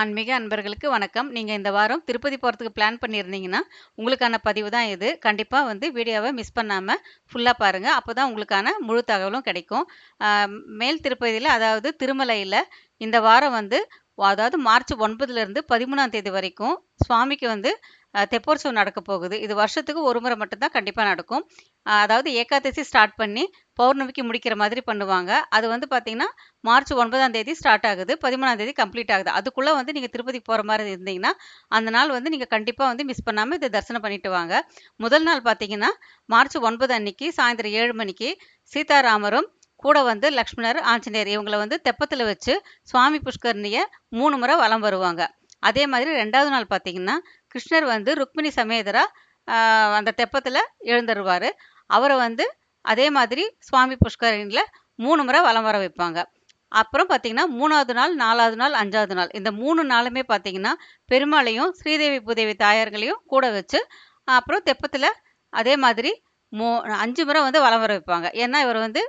ஆன்மீக அன்பர்களுக்கு வணக்கம். நீங்கள் இந்த வாரம் திருப்பதி போகிறதுக்கு பிளான் பண்ணியிருந்தீங்கன்னா, உங்களுக்கான பதிவு தான் இது. கண்டிப்பாக வந்து வீடியோவை மிஸ் பண்ணாமல் ஃபுல்லாக பாருங்கள் அப்போ தான் உங்களுக்கான முழு தகவலும் கிடைக்கும். மேல் திருப்பதியில் அதாவது திருமலையில் இந்த வாரம் வந்து அதாவது மார்ச் 9லேருந்து 13ஆம் தேதி வரைக்கும் சுவாமிக்கு வந்து தெப்போற்சவம் நடக்க போகுது. இது வருஷத்துக்கு ஒரு முறை மட்டும்தான் கண்டிப்பாக நடக்கும். அதாவது ஏகாதசி ஸ்டார்ட் பண்ணி பௌர்ணமிக்கு முடிக்கிற மாதிரி பண்ணுவாங்க. அது வந்து பார்த்தீங்கன்னா, மார்ச் ஒன்பதாம் தேதி ஸ்டார்ட் ஆகுது. 13ஆம் தேதி கம்ப்ளீட் ஆகுது. அதுக்குள்ளே வந்து நீங்கள் திருப்பதி போகிற மாதிரி இருந்தீங்கன்னா, அந்த நாள் வந்து நீங்கள் கண்டிப்பாக வந்து மிஸ் பண்ணாமல் இதை தரிசனம் பண்ணிட்டு வாங்க. முதல் நாள் பார்த்தீங்கன்னா, மார்ச் ஒன்பது அன்னைக்கு சாயந்தரம் ஏழு மணிக்கு சீதாராமரும், கூட வந்து லக்ஷ்மணர், ஆஞ்சநேயர் இவங்களை வந்து தெப்பத்தில் வச்சு சுவாமி புஷ்கரணியை மூணு முறை வலம் வருவாங்க. அதே மாதிரி ரெண்டாவது நாள் பார்த்தீங்கன்னா, கிருஷ்ணர் வந்து ருக்மிணி சமேதரா அந்த தெப்பத்தில் எழுந்துருவார் அவரை வந்து அதே மாதிரி சுவாமி புஷ்கரணியில் மூணு முறை வலம் வர வைப்பாங்க. அப்புறம் பார்த்தீங்கன்னா, மூணாவது நாள், நாலாவது நாள், அஞ்சாவது நாள் இந்த மூணு நாளுமே பார்த்தீங்கன்னா, பெருமாளையும், ஸ்ரீதேவி பூதேவி தாயார்களையும் கூட வச்சு, அப்புறம் தெப்பத்தில் அதே மாதிரி மோ அஞ்சு முறை வந்து வலம் வர வைப்பாங்க. ஏன்னா, இவர் வந்து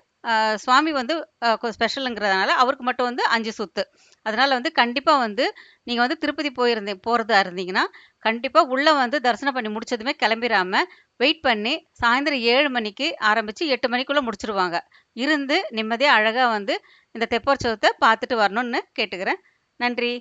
சுவாமி வந்து கொஞ்சம் ஸ்பெஷலுங்கிறதுனால அவருக்கு மட்டும் வந்து அஞ்சு சுத்து. அதனால் வந்து கண்டிப்பாக வந்து நீங்கள் வந்து திருப்பதி போயிருந்தீ போகிறதா இருந்தீங்கன்னா, கண்டிப்பாக உள்ளே வந்து தரிசனம் பண்ணி முடிச்சதுமே கிளம்பிடாமல் வெயிட் பண்ணி சாயந்தரம் ஏழு மணிக்கு ஆரம்பித்து எட்டு மணிக்குள்ளே முடிச்சிருவாங்க இருந்து நிம்மதியாக அழகாக வந்து இந்த தெப்போற்சவத்தை பார்த்துட்டு வரணும்னு கேட்டுக்கிறேன். நன்றி.